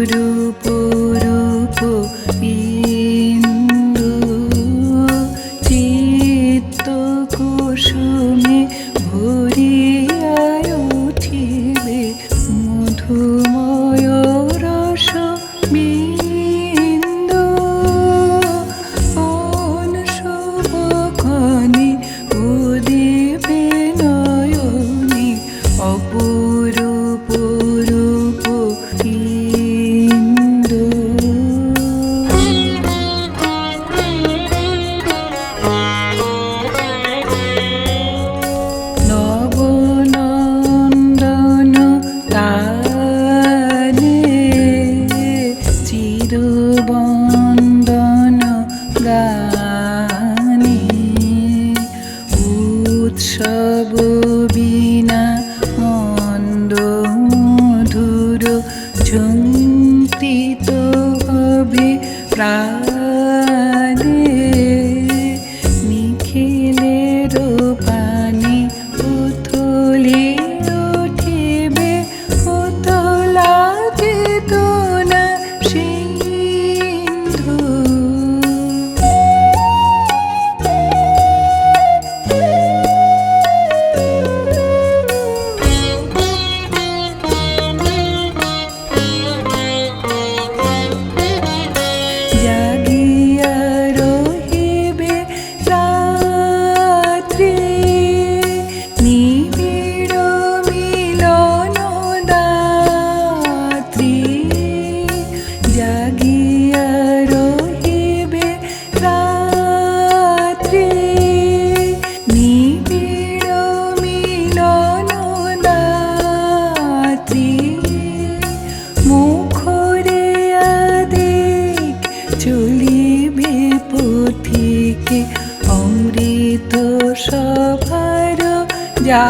গুরু গানে উৎসব বিনা মন্দ মধুর ঝুঙ্কিত হবে প্রা তো সভার যা